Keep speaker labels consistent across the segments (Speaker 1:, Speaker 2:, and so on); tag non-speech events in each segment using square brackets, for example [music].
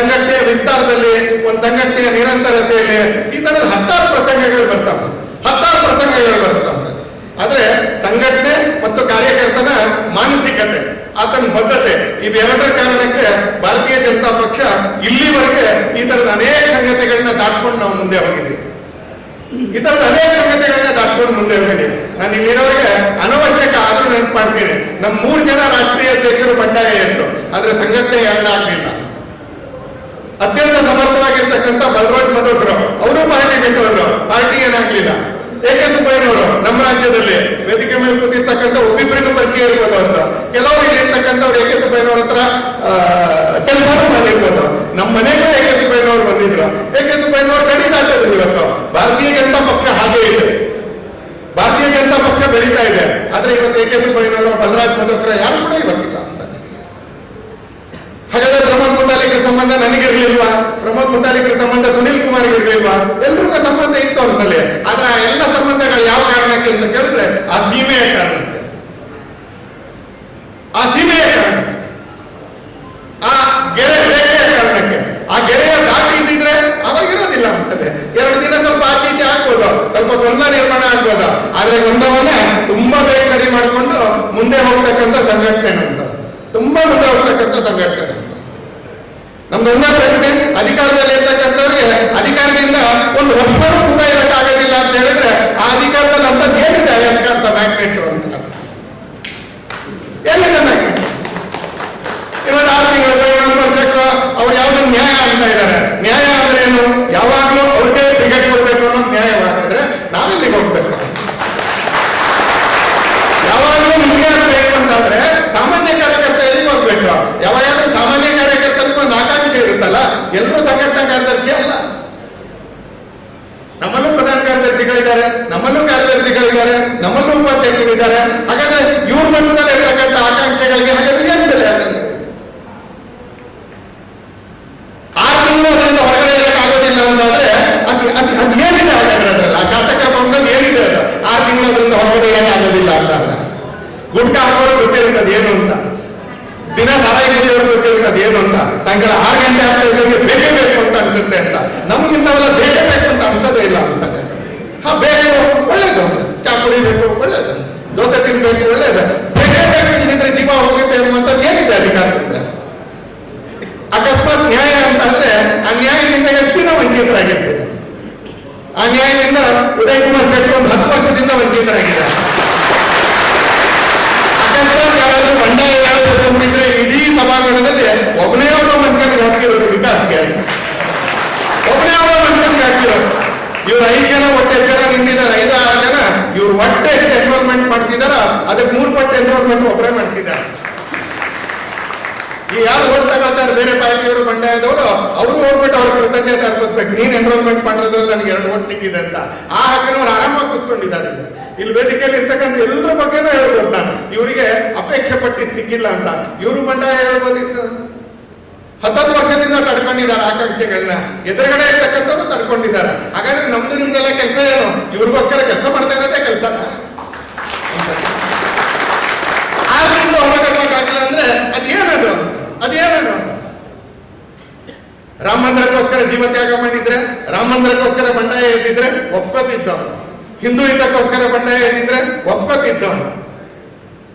Speaker 1: ಸಂಘಟನೆಯ ವಿಸ್ತಾರದಲ್ಲಿ ಒಂದು ಸಂಘಟನೆಯ ನಿರಂತರತೆಯಲ್ಲಿ ಈ ತರದ ಹತ್ತಾರು ಪ್ರಸಂಗಗಳು ಬರ್ತಾವೆ. ಹತ್ತಾರು ಪ್ರಸಂಗಗಳು ಬರ್ತಾವೆ. ಆದ್ರೆ ಸಂಘಟನೆ ಮತ್ತು ಕಾರ್ಯಕರ್ತನ ಮಾನಸಿಕತೆ, ಆತನ ಬದ್ಧತೆ, ಇವೆರಡರ ಕಾರಣಕ್ಕೆ ಭಾರತೀಯ ಜನತಾ ಪಕ್ಷ ಇಲ್ಲಿವರೆಗೆ ಈ ತರದ ಅನೇಕ ಸಂಗತಿಗಳನ್ನ ದಾಟ್ಕೊಂಡು ನಾವು ಮುಂದೆ ಹೋಗಿದ್ದೀವಿ. ಈ ತರದ ಅನೇಕ ಸಂಗತಿಗಳನ್ನ ದಾಟ್ಕೊಂಡು ಮುಂದೆ ಹೋಗಿದ್ದೀವಿ. ನಾನು ಇಲ್ಲಿರೋರಿಗೆ ಅನವಶ್ಯಕ ಆದ್ರೂ ನೆನಪು ಮಾಡ್ತೀನಿ. ನಮ್ಮ ಮೂರು ಜನ ರಾಷ್ಟ್ರೀಯ ಅಧ್ಯಕ್ಷರು ಬಂಡಾಯ ಇದ್ರು ಆದ್ರೆ ಸಂಘಟನೆ ಎರಡಾಗ್ಲಿಲ್ಲ ಅತ್ಯಂತ ಸಮರ್ಥವಾಗಿರ್ತಕ್ಕಂಥ ಬಲರಾಜ್ ಮಧೋಕರು ಅವರು ಪಾರ್ಟಿ ಬಿಟ್ಟವರು. ಪಾರ್ಟಿ ಏನಾಗ್ಲಿಲ್ಲ ಏಕೆ ಸುಬ್ಬಯ್ಯನವರು? ನಮ್ಮ ರಾಜ್ಯದಲ್ಲಿ ವೇದಿಕೆ ಮೇಲೆ ಕೂತಿರ್ತಕ್ಕಂಥ ಒಬ್ಬಿಬ್ಬರಿಗೂ ಪರಿಚಯ ಇರ್ಬೋದು ಅಂತ. ಕೆಲವರು ಇಲ್ಲಿ ಇರ್ತಕ್ಕಂಥವ್ರು ಏಕೆ ಸುಬ್ಬಯ್ಯನವ್ರ ಹತ್ರ ಟೆಲಿಫೋನ್ ಮಾಡಿರ್ಬೋದು. ನಮ್ಮ ಮನೆಗೂ ಏಕೆ ಸುಬ್ಬಯ್ಯನವ್ರು ಬಂದಿದ್ರು? ಏಕೆ ಸುಬ್ಬಯ್ಯನವ್ರು ಕಡಿತ ಆಗ್ತದ್ರು ಇವತ್ತು? ಭಾರತೀಯ ಜನತಾ ಪಕ್ಷ ಹಾಗೆ ಇದೆ. ಭಾರತೀಯ ಜನತಾ ಪಕ್ಷ ಬೆಳೀತಾ ಇದೆ. ಆದ್ರೆ ಇವತ್ತು ಏಕೆ ಸುಬ್ಬಯ್ಯನವರು ಬಲರಾಜ್ ಮಧೋಕರ ಯಾರು ಕೂಡ ಇವತ್ತಿಲ್ಲ ಅಂತ ಹಾಗಾದ್ರೆ ಪ್ರಮೋದ್ ಮುತಾಲಿಕರ ಸಂಬಂಧ ನನಗಿರ್ಲಿಲ್ವಾ? ಪ್ರಮೋದ್ ಮುತಾಲಿಕರ ಸಂಬಂಧ ಸುನೀಲ್ ಕುಮಾರ್ ಇರ್ಲಿಲ್ವಾ? ಎಲ್ರಿಗೂ ಸಂಬಂಧ ಇತ್ತು ಅಂತಲ್ಲಿ ಆದ್ರೆ ಆ ಎಲ್ಲ ಸಂಬಂಧಗಳು ಯಾವ ಕಾರಣಕ್ಕೆ ಅಂತ ಕೇಳಿದ್ರೆ, ಆ ಸೀಮೆಯ ಕಾರಣಕ್ಕೆ. ಆ ಸೀಮೆಯ ಕಾರಣಕ್ಕೆ. ಆ ಗೆರೆ ರೇಖೆಯ ಕಾರಣಕ್ಕೆ. ಆ ಗೆರೆಯ ದಾಟಿ ಇದ್ದಿದ್ರೆ ಅವಾಗ ಇರೋದಿಲ್ಲ ಎರಡು ದಿನ ಸ್ವಲ್ಪ ಆ ರೀತಿ ಆಗ್ಬೋದು ಸ್ವಲ್ಪ ಗೊಂದ ನಿರ್ಮಾಣ ಆಗ್ಬೋದು. ಆದ್ರೆ ಗೊಂದವನ್ನೇ ತುಂಬಾ ಬೇಗ ಸರಿ ಮಾಡಿಕೊಂಡು ಮುಂದೆ ಹೋಗ್ತಕ್ಕಂಥ ಸಂಘಟನೆ ಅಂತ ತುಂಬಾ ಮುಂದೆ ಹೋಗ್ತಕ್ಕಂಥ ಸಂಘಟನೆ ನಮ್ದು ನಮ್ದು ಒಂದೇ ಪ್ರಶ್ನೆ ಅಧಿಕಾರದಲ್ಲಿ ಇರ್ತಕ್ಕಂಥವ್ರಿಗೆ ಅಧಿಕಾರದಿಂದ ಒಂದು ವರ್ಷವೂ ದೂರ ಇರಕ್ಕಾಗೋದಿಲ್ಲ ಅಂತ ಹೇಳಿದ್ರೆ ಆ ಅಧಿಕಾರದಲ್ಲಿ ಅಂತ ಏನಿದೆ ಅಧಿಕಾರದ ಮ್ಯಾಗ್ನೆಟ್ ಅಂತ ಎಲ್ಲಿದೆ ಮ್ಯಾಗ್ನೆಟ್ ಇನ್ನೊಂದು ಆರು ತಿಂಗಳು ಇನ್ನೊಂದು ವರ್ಷಕ್ಕೆ ಅವ್ರು ಯಾವ್ದು ನ್ಯಾಯ ಅಂತ ಇದ್ದಾರೆ ನ್ಯಾಯ ಅಂದ್ರೆ ಏನು ಯಾವಾಗಲೂ ಅವ್ರಿಗೆ ಟಿಕೆಟ್ ಕೊಡಬೇಕು ಅನ್ನೋದು ನ್ಯಾಯವಾಗಿದ್ರೆ ನಾವೆಲ್ಲಿಗೆ ಹೋಗ್ಬೇಕು ಯಾವಾಗಲೂ ನಿಮಗೆ ಬೇಕು ಅಂತಂದ್ರೆ ಸಾಮಾನ್ಯ ಕಾರ್ಯಕರ್ತ ಎಲ್ಲಿಗೆ ಹೋಗ್ಬೇಕು ಯಾವಾಗಾದ್ರೂ ಸಾಮಾನ್ಯ ಕಾರ್ಯಕರ್ತರಿಗೂ ಒಂದು ಆಕಾಂಕ್ಷೆ ಇರುತ್ತಲ್ಲ ಎಲ್ಲರೂ ಸಂಘಟನಾ ಕಾರ್ಯದರ್ಶಿ ಅಲ್ಲ ನಮ್ಮಲ್ಲೂ ಪ್ರಧಾನ ಕಾರ್ಯದರ್ಶಿಗಳಿದ್ದಾರೆ ನಮ್ಮಲ್ಲೂ ಕಾರ್ಯದರ್ಶಿಗಳಿದ್ದಾರೆ ನಮ್ಮಲ್ಲೂ ಉಪಾಧ್ಯಕ್ಷರಿದ್ದಾರೆ ಹಾಗಾದ್ರೆ ಇವ್ರ ಮನಸ್ಸಲ್ಲಿ ಇರ್ತಕ್ಕಂಥ ಆಕಾಂಕ್ಷೆಗಳಿಗೆ ಹಾಗಾದ್ರೆ ಏನ್ ಬೆಲೆ ಹಾಗಾದ್ರೆ ಆರು ತಿಂಗಳು ಅದರಿಂದ ಹೊರಗಡೆ ಇರಕ್ಕಾಗೋದಿಲ್ಲ ಅಂತಂದ್ರೆ ಅದು ಅದು ಅದು ಏನಿದೆ ಹಾಗಾದ್ರೆ ಅದ್ರಲ್ಲಿ ಆ ಕಾರ್ಯಕ್ರಮದಲ್ಲಿ ಏನಿದೆ ಅದು? ಆರು ತಿಂಗಳು ಅದರಿಂದ ಹೊರಗಡೆ ಇರಕ್ಕಾಗೋದಿಲ್ಲ ಅಂತಂದ್ರೆ ಗುಡ್ಕ ಹಾಕೋರು ಗೊತ್ತಿರ್ತದೆ ಏನು ಅಂತ? ದಿನ ಧಾರಾಯಿ ಕುಡಿಯೋರು ಗೊತ್ತಿರ್ತದೆ ಏನು ಅಂತ? ಸಾಯಂಕಾಲ ಆರು ಗಂಟೆ ಆಗ್ತಾ ಇದ್ದಂಗೆ ಬೇಕೇ ಬೇಕು ಅಂತ ಅನ್ಸುತ್ತೆ ಅಂತ. ನಮ್ಗಿಂತವೆಲ್ಲ ಬೇಕೇ ಬೇಕು ಅಂತ ಅನ್ಸೋದೇ ಇಲ್ಲ ಅನ್ಸುತ್ತೆ ಹಾ ಬೇಕು ಒಳ್ಳೇದು ಚಾ ಕುಡಿಬೇಕು, ಒಳ್ಳೇದು ದೋಸೆ ತಿನ್ಬೇಕು ಒಳ್ಳೇದು. ಇಲ್ದಿದ್ರೆ ಜೀವ ಹೋಗುತ್ತೆ ಅನ್ನುವಂಥದ್ದು ಏನಿದೆ ಅಧಿಕಾರದಿಂದ? ಅಕಸ್ಮಾತ್ ನ್ಯಾಯ ಅಂತ ಅಂದ್ರೆ ಆ ನ್ಯಾಯದಿಂದ ದಿನ ವಂಚಿತರಾಗಿದ್ದೀವಿ ಆ ನ್ಯಾಯದಿಂದ ಉದಯ್ ಕುಮಾರ್ ಶೆಟ್ಟಿ ಒಂದು ಹತ್ತು ವರ್ಷದಿಂದ ವಂಚಿತರಾಗಿದ್ದಾರೆ ಅಕಸ್ಮಾತ್ ಯಾರಾದ್ರೂ ಬಂಡಾಯ ಯಾರಾದ್ರೂ ಅಂತಿದ್ರೆ ಇಡೀ ಸಭಾಂಗಣದಲ್ಲಿ ಒಬ್ಬನೇ ಒಬ್ಬ ಮನುಷ್ಯನಿಗೆ ಹಾಕಿರೋದು ವಿಕಾಸ್ಗೆ ಒಬ್ಬನೇ ಒಬ್ಬ ಮನುಷ್ಯನಿಗೆ ಹಾಕಿರೋದು ಇವ್ರು ಐದು ಜನ ಒಟ್ಟು ಎಷ್ಟು ಜನ ನಿಂತಿದ್ದಾರೆ ಐದು ಆರು ಜನ ಇವ್ರು ಒಟ್ಟು ಎಷ್ಟು ಎನ್ರೋಲ್ಮೆಂಟ್ ಮಾಡ್ತಿದಾರ ಅದಕ್ಕೆ ಮೂರು ಪಟ್ಟು ಎನ್ರೋಲ್ಮೆಂಟ್ ಒಬ್ಬರೇ ಮಾಡ್ತಿದ್ದಾರೆ ಈ ಯಾರು ಓಟ್ ತಗೋತಾರೆ ಬೇರೆ ಪಾರ್ಟಿಯವರು ಬಂಡಾಯದವರು ಅವರು ಹೋಗ್ಬಿಟ್ಟು ಅವ್ರ ಕೃತಜ್ಞತೆ ಅರ್ಪಿಸ್ಬೇಕು. ನೀನ್ ಎನ್ರೋಲ್ಮೆಂಟ್ ಮಾಡಿರೋದ್ರಲ್ಲಿ ನನಗೆ ಎರಡು ಓಟ್ ಸಿಕ್ಕಿದೆ ಅಂತ. ಆ ಹಕ್ಕಿನವ್ರು ಆರಾಮಾಗಿ ಕೂತ್ಕೊಂಡಿದ್ದಾರೆ ಇಲ್ಲಿ. ವೇದಿಕೆಯಲ್ಲಿ ಇರ್ತಕ್ಕಂಥ ಎಲ್ಲರ ಬಗ್ಗೆನೂ ಹೇಳ್ಬೋದು ನಾನು. ಇವರಿಗೆ ಅಪೇಕ್ಷೆ ಪಟ್ಟಿದ್ದು ಸಿಕ್ಕಿಲ್ಲ ಅಂತ. ಇವರು ಬಂಡಾಯ ಹೇಳ್ಬೋದಿತ್ತು. ಹತ್ತತ್ತು ವರ್ಷದಿಂದ ತಡ್ಕೊಂಡಿದ್ದಾರೆ ಆಕಾಂಕ್ಷೆಗಳನ್ನ. ಎದುರುಗಡೆ ಇರ್ತಕ್ಕಂಥವ್ರು ತಡ್ಕೊಂಡಿದ್ದಾರೆ. ಹಾಗಾದ್ರೆ ನಮ್ದು ನಿಮ್ದೆಲ್ಲ ಕೆಲಸ ಏನು? ಇವ್ರಿಗೋಸ್ಕರ ಕೆಲಸ ಮಾಡ್ತಾ ಇರೋದೇ ಕೆಲಸ ಆದ್ರಿಂದ ಹೊರಗಟ್ಟಕ್ಕಾಗಿಲ್ಲ ಅಂದ್ರೆ ಅದೇನದು ಅದೇನದು ರಾಮ ಮಂದಿರಕ್ಕೋಸ್ಕರ ಜೀವ ತ್ಯಾಗ ಮಾಡಿದ್ರೆ ರಾಮ ಮಂದಿರಕ್ಕೋಸ್ಕರ ಬಂಡಾಯ ಎದ್ದಿದ್ರೆ ಒಪ್ಕೋತಿದ್ದವನು ಹಿಂದೂ ಹಿತಕ್ಕೋಸ್ಕರ ಬಂಡಾಯ ಎದ್ದಿದ್ರೆ ಒಪ್ಕೋತಿದ್ದ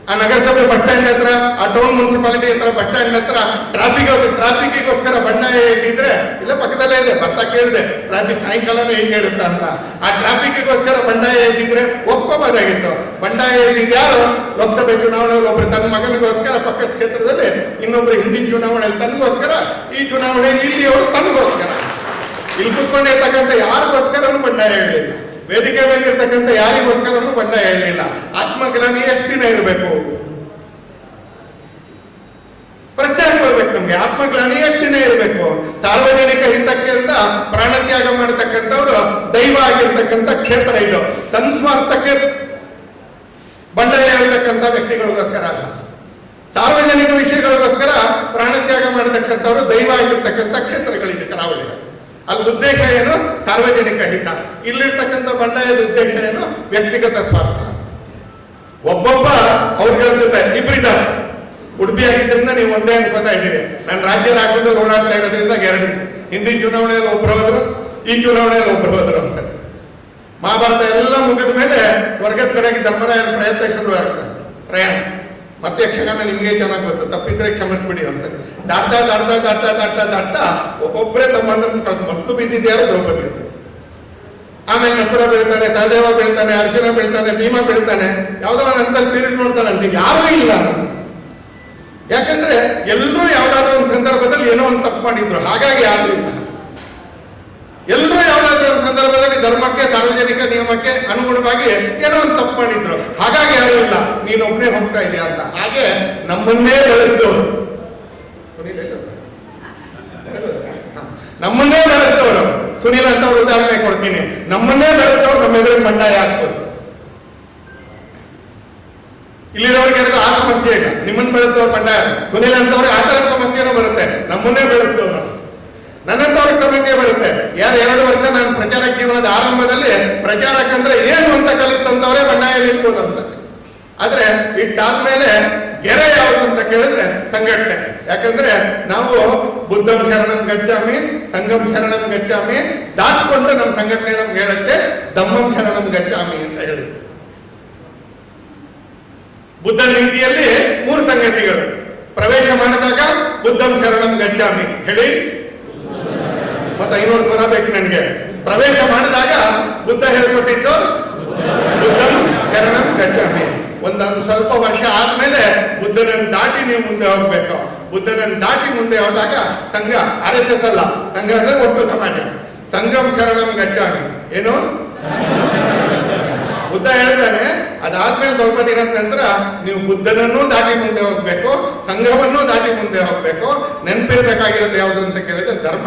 Speaker 1: ಆ ನಗರಸಭೆ ಬಸ್ ಸ್ಟ್ಯಾಂಡ್ ಹತ್ರ, ಆ ಟೌನ್ ಮುನ್ಸಿಪಾಲಿಟಿ ಹತ್ರ ಬಸ್ ಸ್ಟ್ಯಾಂಡ್ ಹತ್ರ ಟ್ರಾಫಿಕ್ ಟ್ರಾಫಿಕ್ಗೋಸ್ಕರ ಬಂಡಾಯ ಇದ್ರೆ ಇಲ್ಲ ಪಕ್ಕದಲ್ಲೇ ಇದೆ, ಬರ್ತಾ ಕೇಳಿದೆ ಟ್ರಾಫಿಕ್ ಸಾಯಂಕಾಲನೂ ಹೆಂಗೆ ಇರುತ್ತ ಅಂತ. ಆ ಟ್ರಾಫಿಕ್ಗೋಸ್ಕರ ಬಂಡಾಯ ಎದ್ದಿದ್ರೆ ಒಪ್ಕೋಬೋದಾಗಿತ್ತು. ಬಂಡಾಯ ಎದ್ದಿದ್ದು ಯಾರು? ಲೋಕಸಭೆ ಚುನಾವಣೆಯಲ್ಲಿ ಒಬ್ರು ತನ್ನ ಮಗನಿಗೋಸ್ಕರ ಪಕ್ಕದ ಕ್ಷೇತ್ರದಲ್ಲಿ ಇನ್ನೊಬ್ರು ಹಿಂದಿನ ಚುನಾವಣೆಯಲ್ಲಿ ತನಗೋಸ್ಕರ, ಈ ಚುನಾವಣೆ ಇಲ್ಲಿಯವರು ತನಗೋಸ್ಕರ. ಇಲ್ಲಿ ಕೂತ್ಕೊಂಡಿರ್ತಕ್ಕಂಥ ಯಾರಿಗೋಸ್ಕರನೂ ಬಂಡಾಯ ಹೇಳಿಲ್ಲ. ವೇದಿಕೆ ಮೇಲೆ ಇರ್ತಕ್ಕಂಥ ಯಾರಿಗೋಸ್ಕರನೂ ಬಣ್ಣ ಹೇಳಲಿಲ್ಲ. ಆತ್ಮಗ್ಲಾನಿ ಎಷ್ಟು ಇರಬೇಕು. ಪ್ರಜ್ಞೆ ಕೊಡ್ಬೇಕು ನಮ್ಗೆ. ಆತ್ಮಗ್ಲಾನಿ ಎಷ್ಟು ಇರಬೇಕು. ಸಾರ್ವಜನಿಕ ಹಿತಕ್ಕೆ ಅಂತ ಪ್ರಾಣತ್ಯಾಗ ಮಾಡತಕ್ಕಂಥವ್ರು ದೈವ ಆಗಿರ್ತಕ್ಕಂಥ ಕ್ಷೇತ್ರ ಇದು. ತನ್ನ ಸ್ವಾರ್ಥಕ್ಕೆ ಬಣ್ಣ ಹೇಳ್ತಕ್ಕಂಥ ವ್ಯಕ್ತಿಗಳಿಗೋಸ್ಕರ ಅಲ್ಲ. ಸಾರ್ವಜನಿಕ ವಿಷಯಗಳಿಗೋಸ್ಕರ ಪ್ರಾಣತ್ಯಾಗ ಮಾಡತಕ್ಕಂಥವ್ರು ದೈವ ಆಗಿರ್ತಕ್ಕಂಥ ಕ್ಷೇತ್ರಗಳಿದೆ ಕರಾವಳಿ ಅಲ್ಲಿ ಉದ್ದೇಶ ಏನು? ಸಾರ್ವಜನಿಕ ಹಿತ. ಇಲ್ಲಿರ್ತಕ್ಕಂಥ ಬಂಡಾಯದ ಉದ್ದೇಶ ಏನು? ವ್ಯಕ್ತಿಗತ ಸ್ವಾರ್ಥ. ಒಬ್ಬೊಬ್ಬ ಅವ್ರ ಜೊತೆ ಇಬ್ಬರಿದ್ದಾರೆ ಉಡುಪಿ ಆಗಿದ್ದರಿಂದ ನೀವು ಒಂದೇ ಅನ್ಕೋತಾ ಇದ್ದೀರಿ. ನಾನು ರಾಜ್ಯ ರಾಜ್ಯದಲ್ಲಿ ಓಡಾಡ್ತಾ ಇರೋದ್ರಿಂದ ಎರಡು ಹಿಂದಿನ ಚುನಾವಣೆಯಲ್ಲಿ ಒಬ್ರು ಹೋದ್ರು, ಈ ಚುನಾವಣೆಯಲ್ಲಿ ಒಬ್ರು ಹೋದ್ರು ಅಂತ. ಮಹಾಭಾರತ ಎಲ್ಲ ಮುಗಿದ ಮೇಲೆ ಸ್ವರ್ಗದ ಕಡೆಗೆ ಧರ್ಮರಾಯನ ಪ್ರಯತ್ನ ಶುರು ಆಗ್ತದೆ ಪ್ರಯಾಣ. ಮತ್ತೆ ಯಕ್ಷಗಾನ ನಿಮಗೆ ಚೆನ್ನಾಗಿ ಗೊತ್ತು. ತಪ್ಪಿದ್ರೆ ಕ್ಷಮಿಸ್ಬಿಡಿ ಅಂತ. ದಾಟ್ತಾ ದಾಟ್ತಾ ದಾಟ್ತಾ ದಾಟ್ತಾ ದಾಟ್ತಾ ಒಬ್ಬೊಬ್ಬರೇ ತಮ್ಮ ಅಂದ್ರೆ ಮತ್ತು ಬಿದ್ದಿದ್ಯಾರು ದ್ರೌಪದಿ ಆಮೇಲೆ ನಕುರ ಬೀಳ್ತಾನೆ ಸಹದೇವ ಬೀಳ್ತಾನೆ ಅರ್ಜುನ ಬೀಳ್ತಾನೆ ಭೀಮ ಬೀಳ್ತಾನೆ ಯಾವುದೋ ಒಂದು ಅಂತ ತಿರುಗಿ ನೋಡ್ತಾನೆ ಅಂತ ಯಾರೂ ಇಲ್ಲ. ಯಾಕಂದ್ರೆ ಎಲ್ಲರೂ ಯಾವ್ದಾದ್ರು ಒಂದು ಸಂದರ್ಭದಲ್ಲಿ ಏನೋ ಒಂದು ತಪ್ಪು ಮಾಡಿದ್ರು ಹಾಗಾಗಿ ಯಾರು ಇಲ್ಲ. ಎಲ್ಲರೂ ಯಾವ್ದಾದ್ರು ಒಂದು ಸಂದರ್ಭದಲ್ಲಿ ಧರ್ಮಕ್ಕೆ ಸಾರ್ವಜನಿಕ ನಿಯಮಕ್ಕೆ ಅನುಗುಣವಾಗಿ ಏನೋ ಒಂದು ತಪ್ಪು ಮಾಡಿದ್ರು ಹಾಗಾಗಿ ಯಾರು ಇಲ್ಲ. ನೀನು ಒಬ್ಬನೇ ಹೋಗ್ತಾ ಇದೆಯಾ ಅಂತ. ಹಾಗೆ ನಮ್ಮನ್ನೇ ಬೆಳೆದವರು ಸುನೀಲ್ [laughs] ನಮ್ಮನ್ನೇ ಬೆಳೆದವರು ಸುನೀಲ್ ಅಂತ ಅವ್ರ ಉದಾಹರಣೆ ಕೊಡ್ತೀನಿ. ನಮ್ಮನ್ನೇ ಬೆಳೆದವ್ರು ನಮ್ಮ ಎದುರು ಬಂಡಾಯ ಆಗ್ಬೋದು. ಇಲ್ಲಿರೋರಿಗೆ ಯಾರಿಗೂ ಆ ಸಮಸ್ಯೆ ಇಲ್ಲ. ನಿಮ್ಮನ್ನ ಬೆಳೆದವ್ರು ಬಂಡಾಯ ಸುನೀಲ್ ಅಂತವ್ರಿಗೆ ಆ ಥರ ಸಮಸ್ಯೆನೂ ಬರುತ್ತೆ. ನಮ್ಮನ್ನೇ ಬೆಳೆದವ್ರು ನನ್ನಂತವ್ರಿಗೆ ಸಮಸ್ಯೆ ಬರುತ್ತೆ. ಯಾರು ಎರಡು ವರ್ಷ ನಾನು ಪ್ರಚಾರ ಜೀವನದ ಆರಂಭದಲ್ಲಿ ಪ್ರಚಾರಕ್ಕಂದ್ರೆ ಏನು ಅಂತ ಕಲಿತಂತವರೇ ಬಂಡಾಯ ನಿಲ್ಬೋದು ಅಂತ. ಆದ್ರೆ ಇಟ್ಟಾದ್ಮೇಲೆ ಗೆರೆ ಯಾವುದು ಅಂತ ಕೇಳಿದ್ರೆ ಸಂಘಟನೆ. ಯಾಕಂದ್ರೆ ನಾವು ಬುದ್ಧಂ ಶರಣಂ ಗಚ್ಚಾಮಿ ಸಂಘಂ ಶರಣಂ ಗಚ್ಚಾಮಿ ದಾಟ್ಕೊಂಡು ನಮ್ಮ ಸಂಘಟನೆ ನಮ್ಗೆ ಹೇಳುತ್ತೆ, ದಮ್ಮಂ ಶರಣಂ ಗಚ್ಚಾಮಿ ಅಂತ ಹೇಳುತ್ತೆ. ಬುದ್ಧನ ನೀತಿಯಲ್ಲಿ ಮೂರು ಸಂಗತಿಗಳು. ಪ್ರವೇಶ ಮಾಡಿದಾಗ ಬುದ್ಧಂ ಶರಣಂ ಗಚ್ಚಾಮಿ ಹೇಳಿ. ಮತ್ತೆ ಐನೂರು ಸ್ವರ ಬೇಕು ನನಗೆ. ಪ್ರವೇಶ ಮಾಡಿದಾಗ ಬುದ್ಧ ಹೇಳ್ಕೊಟ್ಟಿದ್ದು ಬುದ್ಧಂ ಶರಣಂ ಗಚ್ಚಾಮಿ ಒಂದೊಂದು ಸ್ವಲ್ಪ ವರ್ಷ ಆದ್ಮೇಲೆ ಬುದ್ಧನನ್ನು ದಾಟಿ ನೀವು ಮುಂದೆ ಹೋಗ್ಬೇಕು. ಬುದ್ಧನನ್ನು ದಾಟಿ ಮುಂದೆ ಹೋದಾಗ ಸಂಘ ಅಲ್ಲ ಸಂಘ ಅಂದ್ರೆ ಒಟ್ಟು ಸಮಾಜ. ಸಂಘಂ ಶರಣಂ ಗಚ್ಚಾಮಿ ಏನು? ಬುದ್ಧ ಹೇಳ್ತಾನೆ, ಅದಾದ್ಮೇಲೆ ಸ್ವಲ್ಪ ದಿನ ನಂತರ ನೀವು ಬುದ್ಧನನ್ನೂ ದಾಟಿ ಮುಂದೆ ಹೋಗ್ಬೇಕು, ಸಂಘವನ್ನು ದಾಟಿ ಮುಂದೆ ಹೋಗ್ಬೇಕು. ನೆನಪಿರ್ಬೇಕಾಗಿರೋದು ಯಾವುದು ಅಂತ ಕೇಳಿದ್ರೆ ಧರ್ಮ.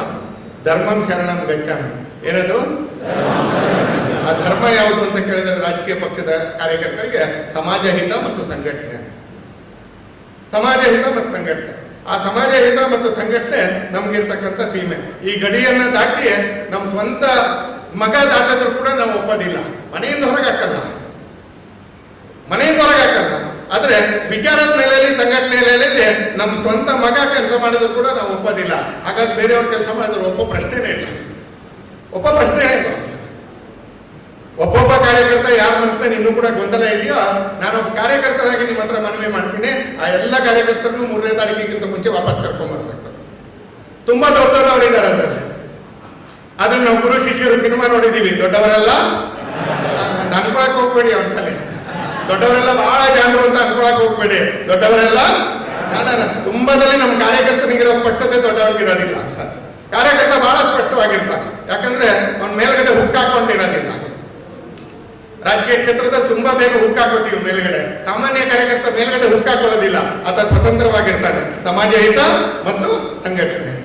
Speaker 1: ಧರ್ಮಂ ಶರಣಂ ಗಚ್ಚಾಮಿ ಏನದು? ಆ ಧರ್ಮ ಯಾವುದು ಅಂತ ಕೇಳಿದರೆ ರಾಜಕೀಯ ಪಕ್ಷದ ಕಾರ್ಯಕರ್ತರಿಗೆ ಸಮಾಜ ಹಿತ ಮತ್ತು ಸಂಘಟನೆ. ಸಮಾಜ ಹಿತ ಮತ್ತು ಸಂಘಟನೆ. ಆ ಸಮಾಜ ಹಿತ ಮತ್ತು ಸಂಘಟನೆ ನಮಗಿರ್ತಕ್ಕಂಥ ಸೀಮೆ. ಈ ಗಡಿಯನ್ನು ದಾಟಿ ನಮ್ಮ ಸ್ವಂತ ಮಗ ದಾಟಿದ್ರು ಕೂಡ ನಾವು ಒಪ್ಪೋದಿಲ್ಲ. ಮನೆಯಿಂದ ಹೊರಗೆ ಹಾಕಲ್ಲ ಮನೆಯಿಂದ ಹೊರಗೆ ಹಾಕಲ್ಲ ಆದ್ರೆ ವಿಚಾರದ ನೆಲೆಯಲ್ಲಿ, ಸಂಘಟನೆ ನೆಲೆಯಲ್ಲಿ ನಮ್ಮ ಸ್ವಂತ ಮಗ ಕೆಲಸ ಮಾಡಿದ್ರು ಕೂಡ ನಾವು ಒಪ್ಪೋದಿಲ್ಲ. ಹಾಗಾಗಿ ಬೇರೆಯವ್ರ ಕೆಲಸ ಮಾಡಿದ್ರು ಒಪ್ಪೋ ಪ್ರಶ್ನೆನೇ ಇಲ್ಲ. ಒಪ್ಪೋ ಪ್ರಶ್ನೆನೇ ಇಲ್ಲ. ಒಬ್ಬೊಬ್ಬ ಕಾರ್ಯಕರ್ತ ಯಾರು ಮನಸ್ಸಿನ ನಿನ್ನೂ ಕೂಡ ಗೊಂದಲ ಇದೆಯೋ, ನಾನೊಬ್ಬ ಕಾರ್ಯಕರ್ತರಾಗಿ ನಿಮ್ಮ ಹತ್ರ ಮನವಿ ಮಾಡ್ತೀನಿ. ಆ ಎಲ್ಲ ಕಾರ್ಯಕರ್ತರನ್ನು ಮೂರನೇ ತಾರೀಕಿಗಿಂತ ಮುಂಚೆ ವಾಪಸ್ ಕರ್ಕೊಂಡ್ಬರ್ಬೇಕು ತುಂಬಾ ದೊಡ್ಡ ದೊಡ್ಡವರಿದ್ದಾರೆ ಅದರಲ್ಲಿ ಆದ್ರೆ ನಾವು ಗುರು, ಶಿಷ್ಯರು ಸಿನಿಮಾ ನೋಡಿದೀವಿ. ದೊಡ್ಡವರೆಲ್ಲ? ಅನ್ಕೊಳಕ್ ಹೋಗ್ಬೇಡಿ ಸಲ ದೊಡ್ಡವರೆಲ್ಲ ಬಹಳ ಜಾಣರು ಅಂತ ಅನ್ಕೊಳಕ್ ಹೋಗ್ಬೇಡಿ. ದೊಡ್ಡವರೆಲ್ಲ? ತುಂಬದಲ್ಲಿ ನಮ್ಮ ಕಾರ್ಯಕರ್ತನಿಗಿರೋ ಸ್ಪಷ್ಟತೆ ದೊಡ್ಡವರಿಗಿರೋದಿಲ್ಲ ಅಂತ. ಕಾರ್ಯಕರ್ತ ಬಹಳ ಸ್ಪಷ್ಟವಾಗಿರ್ತಾನೆ. ಯಾಕಂದ್ರೆ ಅವ್ನ ಮೇಲ್ಗಡೆ ಹುಕ್ ಹಾಕೊಂಡಿರೋದಿಲ್ಲ ರಾಜಕೀಯ ಕ್ಷೇತ್ರದಲ್ಲಿ ತುಂಬಾ ಬೇಗ ಹುಟ್ಟಾಕೋತೀವಿ ಮೇಲ್ಗಡೆ. ಸಾಮಾನ್ಯ ಕಾರ್ಯಕರ್ತ ಮೇಲ್ಗಡೆ ಹುಕ್ಕಾಕೊಳ್ಳೋದಿಲ್ಲ. ಆತ ಸ್ವತಂತ್ರವಾಗಿರ್ತಾನೆ. ಸಮಾಜ ಹಿತ ಮತ್ತು ಸಂಘಟನೆ.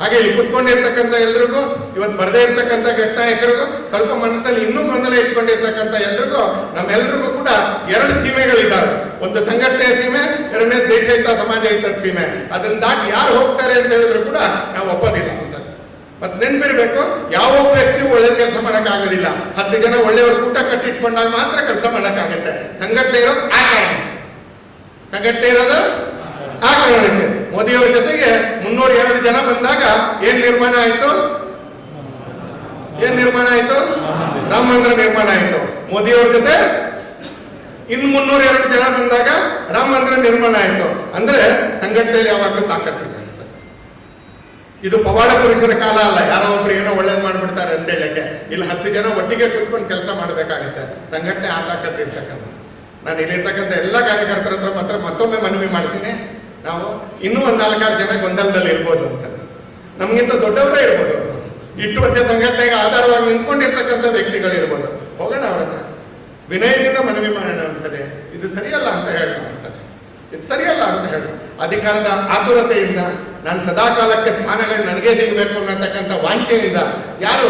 Speaker 1: ಹಾಗೆ ಇಲ್ಲಿ ಕುತ್ಕೊಂಡಿರ್ತಕ್ಕಂಥ ಎಲ್ರಿಗೂ, ಇವತ್ತು ಬರದೇ ಇರ್ತಕ್ಕಂಥ ಘಟ್ಟ ನಾಯಕರಿಗೂ ಸ್ವಲ್ಪ ಮನಸ್ಸಲ್ಲಿ ಇನ್ನೂ ಗೊಂದಲ ಇಟ್ಕೊಂಡಿರ್ತಕ್ಕಂಥ ಎಲ್ರಿಗೂ, ನಮ್ಮೆಲ್ರಿಗೂ ಕೂಡ ಎರಡು ಸೀಮೆಗಳಿದ್ದಾವೆ. ಒಂದು ಸಂಘಟನೆಯ ಸೀಮೆ ಎರಡನೇ ದೇಶ ಹಿತ ಸಮಾಜ ಹಿತದ ಸೀಮೆ. ಅದನ್ನ ದಾಟಿ ಯಾರು ಹೋಗ್ತಾರೆ ಅಂತ ಹೇಳಿದ್ರು ಕೂಡ ನಾವು ಒಪ್ಪೋದಿಲ್ಲ. ಮತ್ತೆ ನೆನ್ಪಿರ್ಬೇಕು, ಯಾವ ವ್ಯಕ್ತಿ ಒಳ್ಳೆ ಕೆಲಸ ಮಾಡೋಕ್ಕಾಗೋದಿಲ್ಲ. ಹತ್ತು ಜನ ಒಳ್ಳೆಯವ್ರ ಕೂಟ ಕಟ್ಟಿಟ್ಕೊಂಡಾಗ ಮಾತ್ರ ಕೆಲಸ ಮಾಡೋಕ್ಕಾಗುತ್ತೆ. ಸಂಘಟನೆ ಇರೋದು ಆ ಕಾರಣಕ್ಕೆ. ಸಂಘಟನೆ ಇರೋದು ಆ ಕಾರಣಕ್ಕೆ. ಮೋದಿಯವ್ರ ಜೊತೆಗೆ ಮುನ್ನೂರ ಎರಡು ಜನ ಬಂದಾಗ ಏನ್ ನಿರ್ಮಾಣ ಆಯ್ತು? ಏನ್ ನಿರ್ಮಾಣ ಆಯ್ತು? ರಾಮ ಮಂದಿರ ನಿರ್ಮಾಣ ಆಯ್ತು. ಮೋದಿಯವ್ರ ಜೊತೆ ಇನ್ ಮುನ್ನೂರ ಎರಡು ಜನ ಬಂದಾಗ ರಾಮ ಮಂದಿರ ನಿರ್ಮಾಣ ಆಯ್ತು. ಅಂದ್ರೆ ಸಂಘಟನೆಯಲ್ಲಿ ಯಾವಾಗಲೂ ತಾಕತ್ತಿದೆ ಇದು ಪವಾಡ ಪುರುಷರ ಕಾಲ ಅಲ್ಲ, ಯಾರೋ ಒಬ್ರು ಏನೋ ಒಳ್ಳೇದು ಮಾಡ್ಬಿಡ್ತಾರೆ ಅಂತ ಹೇಳಕ್ಕೆ. ಇಲ್ಲಿ ಹತ್ತು ಜನ ಒಟ್ಟಿಗೆ ಕೂತ್ಕೊಂಡು ಕೆಲಸ ಮಾಡಬೇಕಾಗುತ್ತೆ. ಸಂಘಟನೆ ಆ ತಾಕತ್ತು ಇರ್ತಕ್ಕಂಥ ನಾನು ಇಲ್ಲಿರ್ತಕ್ಕಂಥ ಎಲ್ಲ ಕಾರ್ಯಕರ್ತರ ಹತ್ರ ಮಾತ್ರ ಮತ್ತೊಮ್ಮೆ ಮನವಿ ಮಾಡ್ತೀನಿ. ನಾವು ಇನ್ನೂ ಒಂದು ನಾಲ್ಕಾರು ಜನ ಗೊಂದಲದಲ್ಲಿ ಇರ್ಬೋದು ಅಂತ. ನಮಗಿಂತ ದೊಡ್ಡವರೇ ಇರ್ಬೋದು ಇಷ್ಟು ವರ್ಷ ಸಂಘಟನೆಗೆ ಆಧಾರವಾಗಿ ನಿಂತ್ಕೊಂಡಿರ್ತಕ್ಕಂಥ ವ್ಯಕ್ತಿಗಳಿರ್ಬೋದು ಹೋಗೋಣ ಅವ್ರ ಹತ್ರ. ವಿನಯದಿಂದ ಮನವಿ ಮಾಡೋಣ ಅಂತಾರೆ. ಇದು ಸರಿಯಲ್ಲ ಅಂತ ಹೇಳೋಣ ಅಂತಾರೆ. ಇದು ಸರಿಯಲ್ಲ ಅಂತ ಹೇಳೋಣ. ಅಧಿಕಾರದ ಆತುರತೆಯಿಂದ ನಾನು ಸದಾಕಾಲಕ್ಕೆ ಸ್ಥಾನಗಳು ನನಗೆ ಸಿಗಬೇಕು ಅನ್ನತಕ್ಕಂಥ ವಾಂಚೆಯಿಂದ ಯಾರು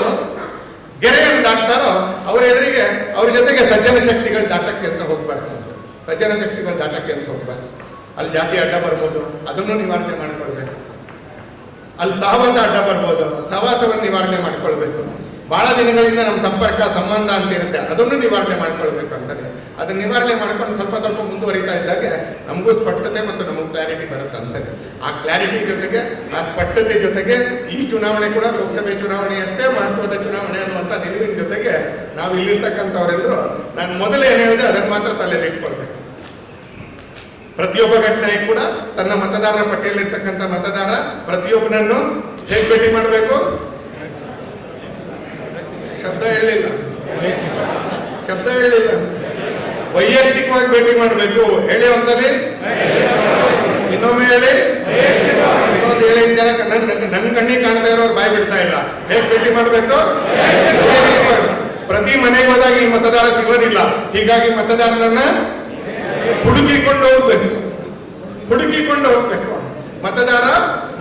Speaker 1: ಗೆರೆಯನ್ನು ದಾಟ್ತಾರೋ ಅವ್ರ ಎದುರಿಗೆ ಅವ್ರ ಜೊತೆಗೆ ಸಜ್ಜನ ಶಕ್ತಿಗಳು ದಾಟಕ್ಕೆ ಅಂತ ಹೋಗ್ಬಾರ್ದು. ಅಂತ ಸಜ್ಜನ ಶಕ್ತಿಗಳು ದಾಟಕ್ಕೆ ಅಂತ ಹೋಗ್ಬಾರ್ದು. ಅಲ್ಲಿ ಜಾತಿ ಅಡ್ಡ ಬರ್ಬೋದು, ಅದನ್ನು ನಿವಾರಣೆ ಮಾಡಿಕೊಳ್ಬೇಕು. ಅಲ್ಲಿ ಸಹವಾಸ ಅಡ್ಡ ಬರ್ಬೋದು, ಸಹವಾಸವನ್ನು ನಿವಾರಣೆ ಮಾಡ್ಕೊಳ್ಬೇಕು. ಬಹಳ ದಿನಗಳಿಂದ ನಮ್ಮ ಸಂಪರ್ಕ, ಸಂಬಂಧ ಅಂತ ಇರುತ್ತೆ. ಅದನ್ನು ನಿವಾರಣೆ ಮಾಡ್ಕೊಳ್ಬೇಕು ಅಂತಾರೆ ಅದನ್ನ ನಿವಾರಣೆ ಮಾಡ್ಕೊಂಡು ಸ್ವಲ್ಪ ಸ್ವಲ್ಪ ಮುಂದುವರಿತಾ ಇದ್ದಾಗ ನಮಗೂ ಸ್ಪಷ್ಟತೆ ಮತ್ತು ನಮಗೂ ಕ್ಲಾರಿಟಿ ಜೊತೆಗೆ, ಆ ಸ್ಪಷ್ಟತೆ ಜೊತೆಗೆ ಈ ಚುನಾವಣೆ ಕೂಡ ಲೋಕಸಭೆ ಚುನಾವಣೆಯಷ್ಟೇ ಮಹತ್ವದ ಚುನಾವಣೆ ಅನ್ನುವಂಥ ನಿಲುವಿನ ಜೊತೆಗೆ ನಾವು ಇಲ್ಲಿರ್ತಕ್ಕಂಥವರೆಲ್ಲರೂ ನಾನು ಮೊದಲೇ ಏನು ಹೇಳಿದೆ, ಅದನ್ನು ಮಾತ್ರ ತಲೆಯಲ್ಲಿ ಇಟ್ಕೊಳ್ಬೇಕು. ಪ್ರತಿಯೊಬ್ಬ ಘಟನೆ ಕೂಡ ತನ್ನ ಮತದಾರರ ಪಟ್ಟಿಯಲ್ಲಿರ್ತಕ್ಕಂಥ ಮತದಾರ ಪ್ರತಿಯೊಬ್ಬನನ್ನು ಹೇಗೆ ಭೇಟಿ ಮಾಡಬೇಕು? ಶಬ್ದ ಹೇಳಿಲ್ಲ. ಶಬ್ದ ಹೇಳಿಲ್ಲ. ವೈಯಕ್ತಿಕವಾಗಿ ಭೇಟಿ ಮಾಡಬೇಕು. ಹೇಳಿ ಒಂದಲ್ಲಿ ಇನ್ನೊಮ್ಮೆ ಹೇಳಿ. ಇನ್ನೊಂದು ಹೇಳಿ ನನ್ನ ನನ್ನ ಕಣ್ಣಿಗೆ ಕಾಣ್ತಾ ಇರೋರು ಬಾಯಿ ಬಿಡ್ತಾ ಇಲ್ಲ. ಹೇಗೆ ಭೇಟಿ ಮಾಡಬೇಕು. ಪ್ರತಿ ಮನೆಗೆ ಹೋದಾಗ ಈ ಮತದಾರ ಸಿಗೋದಿಲ್ಲ. ಹೀಗಾಗಿ ಮತದಾರನನ್ನ ಹುಡುಕಿಕೊಂಡು ಹೋಗ್ಬೇಕು. ಹುಡುಕಿಕೊಂಡು ಹೋಗ್ಬೇಕು. ಮತದಾರ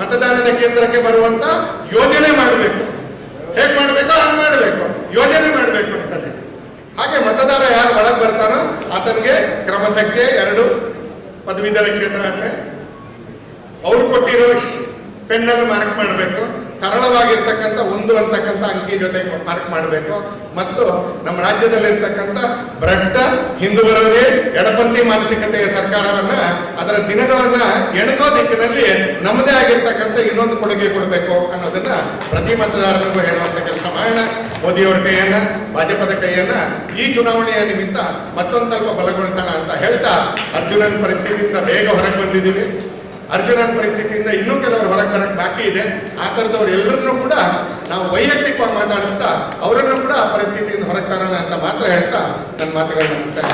Speaker 1: ಮತದಾನದ ಕೇಂದ್ರಕ್ಕೆ ಬರುವಂತ ಯೋಜನೆ ಮಾಡಬೇಕು. ಹೇಗೆ ಮಾಡಬೇಕು? ಹಂಗ್ ಮಾಡಬೇಕು. ಯೋಜನೆ ಮಾಡಬೇಕು ಅಂತಲೇ ಹಾಗೆ ಮತದಾರ ಯಾರು ಒಳಗೆ ಬರ್ತಾನೋ ಆತನಿಗೆ ಕ್ರಮ ಎರಡು ಪದವೀಧರ ಕ್ಷೇತ್ರ ಅಂದ್ರೆ. ಅವ್ರು ಕೊಟ್ಟಿರೋ ಪೆನ್ನನ್ನು ಮಾರ್ಕ್ ಮಾಡಬೇಕು. ಸರಳವಾಗಿರ್ತಕ್ಕಂಥ ಒಂದು ಅಂತಕ್ಕಂಥ ಅಂಕಿ ಜೊತೆ ಮಾರ್ಕ್ ಮಾಡಬೇಕು. ಮತ್ತು ನಮ್ಮ ರಾಜ್ಯದಲ್ಲಿರ್ತಕ್ಕಂಥ ಭ್ರಷ್ಟ ಹಿಂದೂ ವಿರೋಧಿ ಎಡಪಂಥಿ ಮಾನಸಿಕತೆಯ ಸರ್ಕಾರವನ್ನ ಅದರ ದಿನಗಳನ್ನ ಎಣಕೋ ದಿಕ್ಕಿನಲ್ಲಿ ನಮ್ಮದೇ ಆಗಿರ್ತಕ್ಕಂಥ ಇನ್ನೊಂದು ಕೊಡುಗೆ ಕೊಡಬೇಕು ಅನ್ನೋದನ್ನ ಪ್ರತಿ ಮತದಾರರಿಗೂ ಹೇಳುವಂತ ಕೆಲಸ ಮಾಡೋಣ. ಮೋದಿಯವರ ಕೈಯನ್ನ, ಭಾಜಪದ ಕೈಯನ್ನ ಈ ಚುನಾವಣೆಯ ನಿಮಿತ್ತ ಮತ್ತೊಂದು ಸ್ವಲ್ಪ ಬಲಗೊಳ್ತಾನ ಅಂತ ಹೇಳ್ತಾ ಅರ್ಜುನನ್ ಪರಿಸ್ಥಿತಿಯಿಂದ ಬೇಗ ಹೊರಗೆ ಬಂದಿದ್ದೀವಿ. ಅರ್ಜುನನ್ ಪರಿಸ್ಥಿತಿಯಿಂದ ಇನ್ನೂ ಕೆಲವರು ಹೊರಗೆ ಬರಕ್ಕೆ ಬಾಕಿ ಇದೆ. ಆ ಥರದವ್ರು ಎಲ್ಲರನ್ನೂ ಕೂಡ ನಾವು ವೈಯಕ್ತಿಕವಾಗಿ ಮಾತಾಡುತ್ತಾ ಅವರನ್ನು ಕೂಡ ಆ ಪರಿಸ್ಥಿತಿಯಿಂದ ಹೊರಗೆ ತರೋಣ ಅಂತ ಮಾತ್ರ ಹೇಳ್ತಾ ನನ್ನ ಮಾತುಗಳನ್ನ ಮುಕ್ತಾಯ